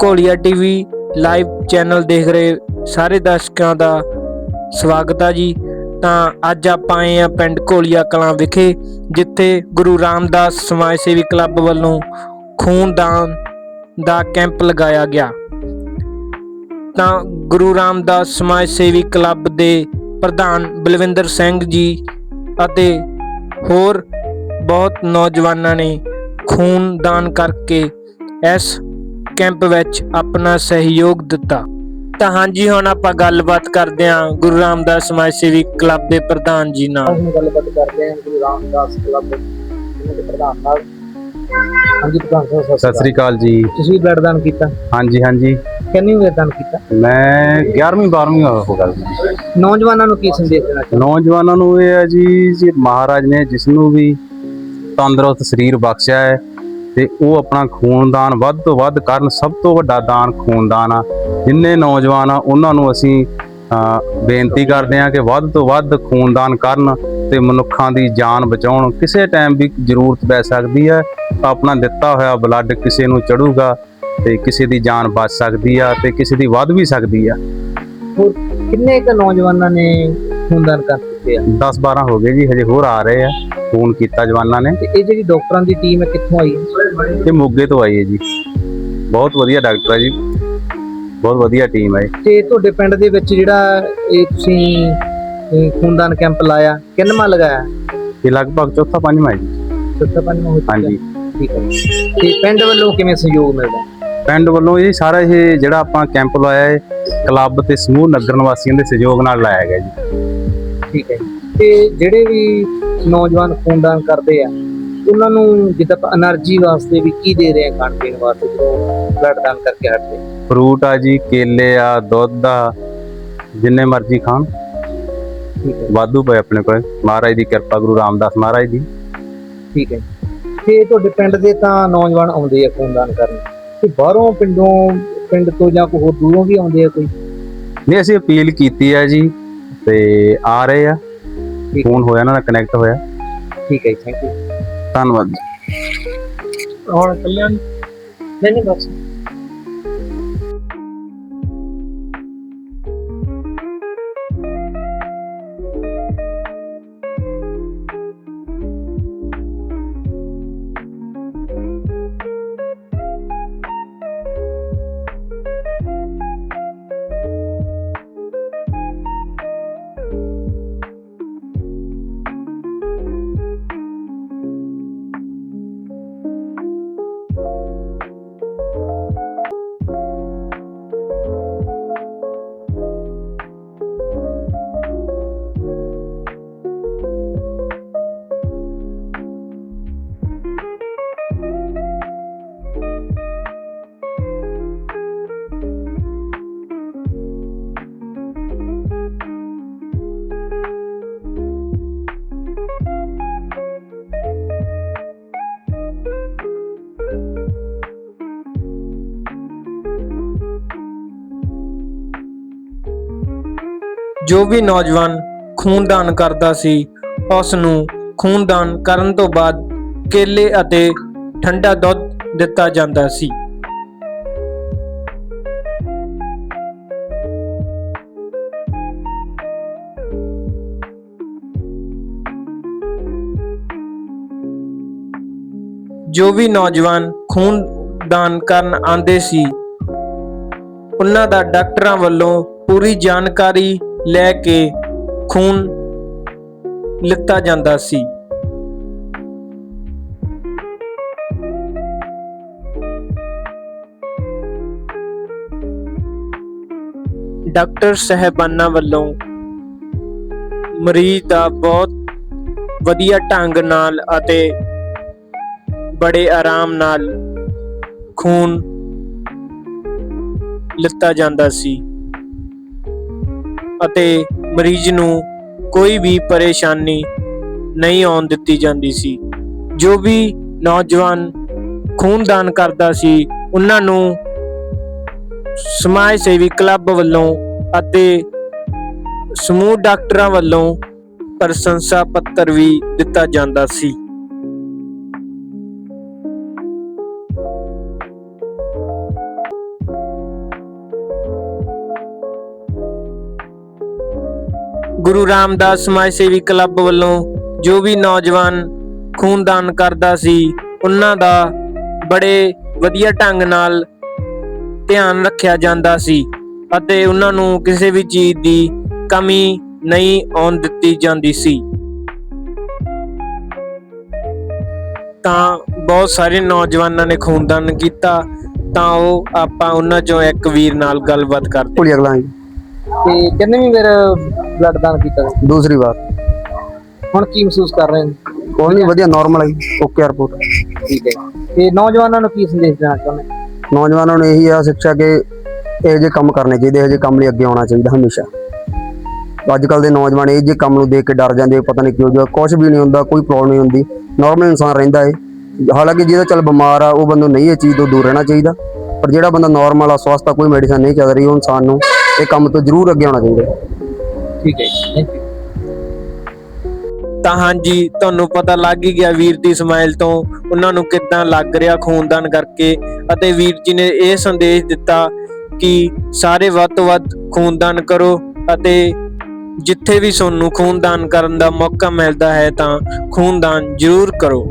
ਕੋਲੀਆ TV live channel ਦੇਖ ਰਹੇ ਸਾਰੇ ਦਰਸ਼ਕਾਂ ਦਾ ਸਵਾਗਤ ਆ ਜੀ। ਤਾਂ ਅੱਜ ਆਪਾਂ ਆਏ ਆ ਪਿੰਡ ਕੋਲੀਆ ਕਲਾਂ ਵਿਖੇ, ਜਿੱਥੇ ਗੁਰੂ ਰਾਮਦਾਸ ਸਮਾਜ ਸੇਵੀ ਕਲੱਬ ਵੱਲੋਂ ਖੂਨਦਾਨ ਦਾ ਕੈਂਪ ਲਗਾਇਆ ਗਿਆ। ਤਾਂ ਗੁਰੂ ਰਾਮਦਾਸ ਸਮਾਜ ਸੇਵੀ ਕਲੱਬ ਦੇ ਪ੍ਰਧਾਨ ਬਲਵਿੰਦਰ ਸਿੰਘ ਜੀ ਅਤੇ ਹੋਰ ਬਹੁਤ ਨੌਜਵਾਨਾਂ ਨੇ ਖੂਨਦਾਨ ਕਰਕੇ ਇਸ ਕੈਂਪ ਵਿੱਚ ਆਪਣਾ ਸਹਿਯੋਗ ਦਿੱਤਾ। ਤਾਂ ਹਾਂਜੀ ਹੁਣ ਆਪਾਂ ਗੱਲਬਾਤ ਕਰਦੇ ਹਾਂ ਗੁਰੂ ਰਾਮਦਾਸ ਸਮਾਜ ਸੇਵੀ ਕਲੱਬ ਦੇ ਪ੍ਰਧਾਨ ਜੀ ਨਾਲ। ਹੁਣ ਗੱਲਬਾਤ ਕਰਦੇ ਹਾਂ ਗੁਰੂ ਰਾਮਦਾਸ ਕਲੱਬ ਦੇ ਪ੍ਰਧਾਨ ਨਾਲ। ਹਾਂਜੀ ਪ੍ਰਧਾਨ ਸਾਹਿਬ ਸਤਿ ਸ੍ਰੀ ਅਕਾਲ ਜੀ। ਤੁਸੀਂ ਬਲੱਡ ਦਾਨ ਕੀਤਾ? ਹਾਂਜੀ ਹਾਂਜੀ। ਕਿੰਨੀ ਵਾਰ ਦਾਨ ਕੀਤਾ? ਮੈਂ 11ਵੀਂ 12ਵੀਂ ਹੋ ਗੱਲ ਨੌਜਵਾਨਾਂ ਨੂੰ ਕੀ ਸੰਦੇਸ਼ ਦੇਣਾ ਚਾਹੁੰਦੇ ਨੌਜਵਾਨਾਂ ਨੂੰ ਇਹ ਹੈ ਜੀ ਜੀ ਮਹਾਰਾਜ ਨੇ ਜਿਸ ਨੂੰ ਵੀ ਤੰਦਰੁਸਤ ਸਰੀਰ ਬਖਸ਼ਿਆ ਹੈ ਤੇ ਉਹ ਆਪਣਾ ਖੂਨਦਾਨ ਵੱਧ ਤੋਂ ਵੱਧ ਕਰਨ ਸਭ ਤੋਂ ਵੱਡਾ ਦਾਨ ਖੂਨਦਾਨ ਆ। ਜਿੰਨੇ ਨੌਜਵਾਨ ਆ ਉਹਨਾਂ ਨੂੰ ਅਸੀਂ ਬੇਨਤੀ ਕਰਦੇ ਹਾਂ ਕਿ ਵੱਧ ਤੋਂ ਵੱਧ ਖੂਨਦਾਨ ਕਰਨ ਤੇ ਮਨੁੱਖਾਂ ਦੀ ਜਾਨ ਬਚਾਉਣ। ਕਿਸੇ ਟਾਈਮ ਵੀ ਜ਼ਰੂਰਤ ਪੈ ਸਕਦੀ ਹੈ ਆਪਣਾ ਦਿੱਤਾ ਹੋਇਆ ਬਲੱਡ ਕਿਸੇ ਨੂੰ ਚੜੂਗਾ ਤੇ ਕਿਸੇ ਦੀ ਜਾਨ ਬਚ ਸਕਦੀ ਆ ਤੇ ਕਿਸੇ ਦੀ ਵੱਧ ਵੀ ਸਕਦੀ ਆ। ਹੋਰ ਕਿੰਨੇ ਕ ਨੌਜਵਾਨਾਂ ਨੇ ਖੂਨਦਾਨ ਕਰ ਚੁੱਕੇ ਆ? 10 12 ਹੋ ਗਏ ਜੀ ਹਜੇ ਹੋਰ ਆ ਰਹੇ ਆ। ਫੋਨ ਕੀਤਾ ਜਵਾਨਾਂ ਨੇ। ਤੇ ਇਹ ਜਿਹੜੀ ਡਾਕਟਰਾਂ ਦੀ ਟੀਮ ਹੈ ਕਿੱਥੋਂ ਆਈ ਹੈ? ਇਹ ਮੋਗੇ ਤੋਂ ਆਈ ਹੈ ਜੀ। ਬਹੁਤ ਵਧੀਆ ਡਾਕਟਰ ਹੈ ਜੀ। ਬਹੁਤ ਵਧੀਆ ਟੀਮ ਹੈ। ਤੇ ਤੁਹਾਡੇ ਪਿੰਡ ਦੇ ਵਿੱਚ ਜਿਹੜਾ ਇਹ ਤੁਸੀਂ ਖੂਨਦਾਨ ਕੈਂਪ ਲਾਇਆ ਕਿੰਨਵਾਂ ਲਗਾਇਆ? ਇਹ ਲਗਭਗ ਚੌਥਾ ਪੰਜਵਾਂ ਹੈ ਜੀ। ਸੱਤਾ ਪੰਜਵਾਂ ਹੋ ਚੁੱਕਾ ਹਾਂਜੀ। ਠੀਕ ਹੈ ਤੇ ਪਿੰਡ ਵੱਲੋਂ ਕਿਵੇਂ ਸਹਿਯੋਗ ਮਿਲਦਾ? ਪਿੰਡ ਵੱਲੋਂ ਇਹ ਸਾਰਾ ਇਹ ਜਿਹੜਾ ਆਪਾਂ ਕੈਂਪ ਲਾਇਆ ਹੈ ਕਲੱਬ ਤੇ ਸਮੂਹ ਨਗਰ ਨਿਵਾਸੀਆਂ ਦੇ ਸਹਿਯੋਗ ਨਾਲ ਲਾਇਆ ਗਿਆ ਜੀ। ਠੀਕ ਹੈ ਤੇ ਜਿਹੜੇ ਵੀ ਨੌਜਵਾਨ ਖੂਨਦਾਨ ਕਰਦੇ ਆ। ਉਹਨਾਂ ਨੂੰ ਜਿੱਦਾਂ ਆਪਾਂ એનર્ਜੀ ਵਾਸਤੇ ਵੀ ਕੀ ਦੇ ਰਹੇ ਖਾਣ ਪੀਣ ਵਾਸਤੇ ਜਦੋਂ ਬਲੱਡ ਦਾਨ ਕਰਕੇ ਹਟਦੇ ਫਰੂਟ ਆ ਜੀ ਕੇਲੇ ਆ ਦੁੱਧ ਆ ਜਿੰਨੇ ਮਰਜ਼ੀ ਖਾਣ। ਵਾਧੂ ਪਏ ਆਪਣੇ ਕੋਲ। ਮਹਾਰਾਜ ਦੀ ਕਿਰਪਾ ਗੁਰੂ ਰਾਮਦਾਸ ਮਹਾਰਾਜ ਦੀ। ਠੀਕ ਹੈ। ਤੇ ਤੁਹਾਡੇ ਪਿੰਡ ਦੇ ਤਾਂ ਨੌਜਵਾਨ ਆਉਂਦੇ ਆ ਖੂਨਦਾਨ ਕਰਨ। ਤੇ ਬਾਹਰੋਂ ਪਿੰਡੋਂ ਪਿੰਡ ਤੋਂ ਜਾਂ ਕੋਈ ਹੋਰ ਦੂਰੋਂ ਵੀ ਆਉਂਦੇ ਆ ਕੋਈ? ਨਹੀਂ ਅਸੀਂ ਅਪੀਲ ਕੀਤੀ ਆ ਜੀ ਤੇ ਆ ਰਹੇ ਆ। ਫੋਨ ਹੋਇਆ ਦਾ ਕਨੈਕਟ ਹੋਇਆ। ਠੀਕ ਹੈ ਥੈਂਕ ਯੂ ਧੰਨਵਾਦ ਜੀ। ਹੁਣ ਨਹੀਂ ਬਸ। ਜੋ ਵੀ ਨੌਜਵਾਨ ਖੂਨਦਾਨ ਕਰਦਾ ਸੀ ਉਸ ਨੂੰ ਖੂਨਦਾਨ ਕਰਨ ਤੋਂ ਬਾਅਦ ਕੇਲੇ ਅਤੇ ਠੰਡਾ ਦੁੱਧ ਦਿੱਤਾ ਜਾਂਦਾ ਸੀ। ਜੋ ਵੀ ਨੌਜਵਾਨ ਖੂਨਦਾਨ ਕਰਨ ਆਂਦੇ ਸੀ, ਉਹਨਾਂ ਦਾ ਡਾਕਟਰਾਂ ਵੱਲੋਂ ਪੂਰੀ ਜਾਣਕਾਰੀ ਲੈ ਕੇ ਖੂਨ ਲਿੱਤਾ ਜਾਂਦਾ ਸੀ। ਡਾਕਟਰ ਸਹਿਬਾਨਾਂ ਵੱਲੋਂ ਮਰੀਜ਼ ਦਾ ਬਹੁਤ ਵਧੀਆ ਢੰਗ ਨਾਲ ਅਤੇ ਬੜੇ ਆਰਾਮ ਨਾਲ ਖੂਨ ਲਿੱਤਾ ਜਾਂਦਾ ਸੀ। ਅਤੇ ਮਰੀਜ਼ ਨੂੰ ਕੋਈ ਵੀ ਪਰੇਸ਼ਾਨੀ ਨਹੀਂ ਆਉਣ ਦਿੱਤੀ ਜਾਂਦੀ ਸੀ। ਜੋ ਵੀ ਨੌਜਵਾਨ ਖੂਨਦਾਨ ਕਰਦਾ ਸੀ, ਉਹਨਾਂ ਨੂੰ ਸਮਾਜ ਸੇਵੀ ਕਲੱਬ ਵੱਲੋਂ ਅਤੇ ਸਮੂਹ ਡਾਕਟਰਾਂ ਵੱਲੋਂ ਪ੍ਰਸ਼ੰਸਾ ਪੱਤਰ ਵੀ ਦਿੱਤਾ ਜਾਂਦਾ ਸੀ। ਗੁਰੂ ਰਾਮਦਾਸ ਸਮਾਜ ਸੇਵੀ ਕਲੱਬ ਵੱਲੋਂ ਜੋ ਵੀ ਨੌਜਵਾਨ ਖੂਨਦਾਨ ਕਰਦਾ ਸੀ, ਉਹਨਾਂ ਦਾ ਬੜੇ ਵਧੀਆ ਢੰਗ ਨਾਲ ਧਿਆਨ ਰੱਖਿਆ ਜਾਂਦਾ ਸੀ ਅਤੇ ਉਹਨਾਂ ਨੂੰ ਕਿਸੇ ਵੀ ਚੀਜ਼ ਦੀ ਕਮੀ ਨਹੀਂ ਆਉਣ ਦਿੱਤੀ ਜਾਂਦੀ ਸੀ। ਤਾਂ ਬਹੁਤ ਸਾਰੇ ਨੌਜਵਾਨਾਂ ਨੇ ਖੂਨਦਾਨ ਕੀਤਾ, ਤਾਂ ਉਹ ਆਪਾਂ ਉਹਨਾਂ ਚੋਂ ਇੱਕ ਵੀਰ ਨਾਲ ਗੱਲਬਾਤ ਕਰਦੇ ਭੁਲੀ ਅਗਲਾ ਤੇ ਕਿੰਨੇ ਵੀ ਵਾਰ ਬਲੱਡ ਦਾਨ ਕੀਤਾ ਸੀ? ਦੂਸਰੀ ਵਾਰ। ਹੁਣ ਕੀ ਮਹਿਸੂਸ ਕਰ ਰਹੇ ਨੇ ਕੋਈ ਨਹੀਂ ਵਧੀਆ ਨਾਰਮਲ ਹੈ ਜੀ ਓਕੇ ਰਿਪੋਰਟ ਠੀਕ ਹੈ। ਤੇ ਨੌਜਵਾਨਾਂ ਨੂੰ ਕੀ ਸੰਦੇਸ਼ ਦੇਣਾ ਚਾਹੁੰਦੇ ਨੌਜਵਾਨਾਂ ਨੂੰ ਇਹੀ ਆ ਸਿੱਖਿਆ ਕਿ ਇਹ ਜੇ ਕੰਮ ਕਰਨੇ ਚਾਹੀਦੇ ਇਹ ਜੇ ਕੰਮ ਲਈ ਅੱਗੇ ਆਉਣਾ ਚਾਹੀਦਾ ਹਮੇਸ਼ਾ। ਅੱਜ ਕੱਲ ਦੇ ਨੌਜਵਾਨ ਇਹ ਜੇ ਕੰਮ ਨੂੰ ਦੇਖ ਕੇ ਡਰ ਜਾਂਦੇ ਪਤਾ ਨਹੀਂ ਕਿਉਂ ਜੋ ਕੁਝ ਵੀ ਨਹੀਂ ਹੁੰਦਾ ਕੋਈ ਪ੍ਰੋਬਲਮ ਨਹੀਂ ਹੁੰਦੀ। ਨਾਰਮਲ ਇਨਸਾਨ ਰਹਿੰਦਾ ਏ। ਹਾਲਾਂਕਿ ਜਿਹਦਾ ਚੱਲ ਬਿਮਾਰ ਆ ਉਹ ਬੰਦੇ ਨੂੰ ਨਹੀਂ ਇਹ ਚੀਜ਼ ਤੋਂ ਦੂਰ ਰਹਿਣਾ ਚਾਹੀਦਾ। ਪਰ ਜਿਹੜਾ ਬੰਦਾ ਨਾਰਮਲ ਆ ਸਵਸਥ ਆ ਕੋਈ ਮੈਡੀਸਨ ਨਹੀਂ ਚੱਲ ਰਹੀ ਉਹ ਇਨਸਾਨ ਨੂੰ ਇਹ ਕੰਮ ਤੋਂ ਜ਼ਰੂਰ ਅੱਗੇ ਆਉਣਾ ਚਾਹੀਦਾ। ਠੀਕ ਹੈ ਥੈਂਕ ਯੂ ਤਾਂ ਹਾਂਜੀ, ਤੁਹਾਨੂੰ ਪਤਾ ਲੱਗ ਹੀ ਗਿਆ ਵੀਰ ਦੀ ਸਮਾਈਲ ਤੋਂ, ਉਹਨਾਂ ਨੂੰ ਕਿੱਦਾਂ ਲੱਗ ਰਿਹਾ ਖੂਨਦਾਨ ਕਰਕੇ। ਅਤੇ ਵੀਰ ਜੀ ਨੇ ਇਹ ਸੰਦੇਸ਼ ਦਿੱਤਾ ਕਿ ਸਾਰੇ ਵੱਧ ਤੋਂ ਵੱਧ ਖੂਨਦਾਨ ਕਰੋ ਅਤੇ ਜਿੱਥੇ ਵੀ ਤੁਹਾਨੂੰ ਖੂਨਦਾਨ ਕਰਨ ਦਾ ਮੌਕਾ ਮਿਲਦਾ ਹੈ ਤਾਂ ਖੂਨਦਾਨ ਜ਼ਰੂਰ ਕਰੋ।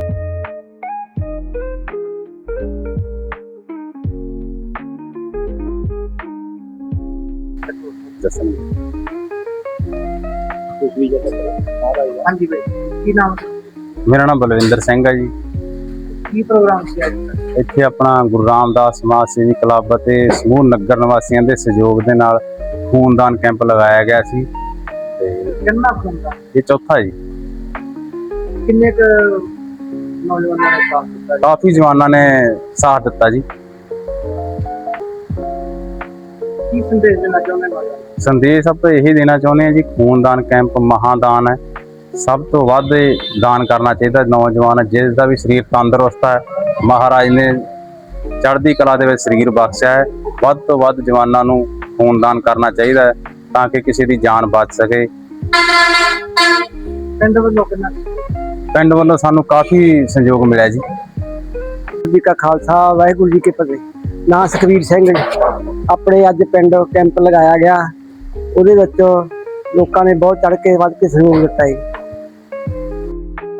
ਹਾਂਜੀ ਬਾਈ ਕੀ ਨਾਮ ਸੀ? ਮੇਰਾ ਨਾਮ ਬਲਵਿੰਦਰ ਸਿੰਘ ਹੈ ਜੀ। ਕੀ ਪ੍ਰੋਗਰਾਮ ਸੀ ਅੱਜ? ਇੱਥੇ ਆਪਣਾ ਗੁਰੂ ਰਾਮਦਾਸ ਸਮਾਜ ਸੇਵੀ ਕਲੱਬ ਅਤੇ ਸਮੂਹ ਨਗਰ ਨਿਵਾਸੀਆਂ ਦੇ ਸਹਿਯੋਗ ਦੇ ਨਾਲ ਖੂਨਦਾਨ ਕੈਂਪ ਲਗਾਇਆ ਗਿਆ ਸੀ। ਤੇ ਕਿੰਨਾ ਇਹ ਚੌਥਾ ਜੀ। ਕਿੰਨੇ ਕੁ ਨੌਜਵਾਨਾਂ ਨੇ ਸਾਥ ਦਿੱਤਾ ਜੀ? ਕਾਫੀ ਜਵਾਨਾਂ ਨੇ ਸਾਥ ਦਿੱਤਾ ਜੀ। ਕੀ ਸੰਦੇਸ਼ ਦੇਣਾ ਚਾਹੁੰਦੇ ਨੌਜਵਾਨ ਸੰਦੇਸ਼ ਆਪਾਂ ਇਹ ਦੇਣਾ ਚਾਹੁੰਦੇ ਹਾਂ ਜੀ ਖੂਨਦਾਨ ਕੈਂਪ ਮਹਾਦਾਨ ਹੈ। ਸਭ ਤੋਂ ਵੱਧ ਦਾਨ ਕਰਨਾ ਚਾਹੀਦਾ ਨੌਜਵਾਨ ਜਿਸ ਦਾ ਵੀ ਸਰੀਰ ਤੰਦਰੁਸਤ ਹੈ। ਮਹਾਰਾਜ ਨੇ ਚੜ੍ਹਦੀ ਕਲਾ ਦੇ ਵਿੱਚ ਸਰੀਰ ਬਖਸ਼ਿਆ ਹੈ। ਵੱਧ ਤੋਂ ਵੱਧ ਜਵਾਨਾਂ ਨੂੰ ਖੂਨਦਾਨ ਕਰਨਾ ਚਾਹੀਦਾ ਹੈ ਤਾਂ ਕਿ ਕਿਸੇ ਦੀ ਜਾਨ ਬਚ ਸਕੇ। ਪਿੰਡ ਵੱਲੋਂ ਕਿੰਨਾ? ਪਿੰਡ ਵੱਲੋਂ ਸਾਨੂੰ ਕਾਫੀ ਸਹਿਯੋਗ ਮਿਲਿਆ ਜੀ। ਜੀ ਕਾ ਖਾਲਸਾ ਵਾਹਿਗੁਰੂ ਜੀ ਕੀ ਫਤਿਹ। ਨਾਂ ਸੁਖਵੀਰ ਸਿੰਘ ਜੀ। ਆਪਣੇ ਅੱਜ ਪਿੰਡ ਕੈਂਪ ਲਗਾਇਆ ਗਿਆ। ਉਹਦੇ ਵਿੱਚ ਲੋਕਾਂ ਨੇ ਬਹੁਤ ਚੜ ਕੇ ਵੱਧ ਕੇ ਸਹਿਯੋਗ ਦਿੱਤਾ ਹੈ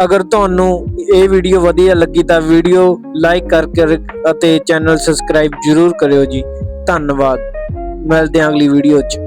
ਅਗਰ ਤੁਹਾਨੂੰ ਇਹ ਵੀਡੀਓ ਵਧੀਆ ਲੱਗੀ ਤਾਂ ਵੀਡੀਓ ਲਾਈਕ ਕਰਕੇ ਅਤੇ ਚੈਨਲ ਸਬਸਕ੍ਰਾਈਬ ਜ਼ਰੂਰ ਕਰਿਓ ਜੀ। ਧੰਨਵਾਦ। ਮਿਲਦੇ ਹਾਂ ਅਗਲੀ ਵੀਡੀਓ 'ਚ।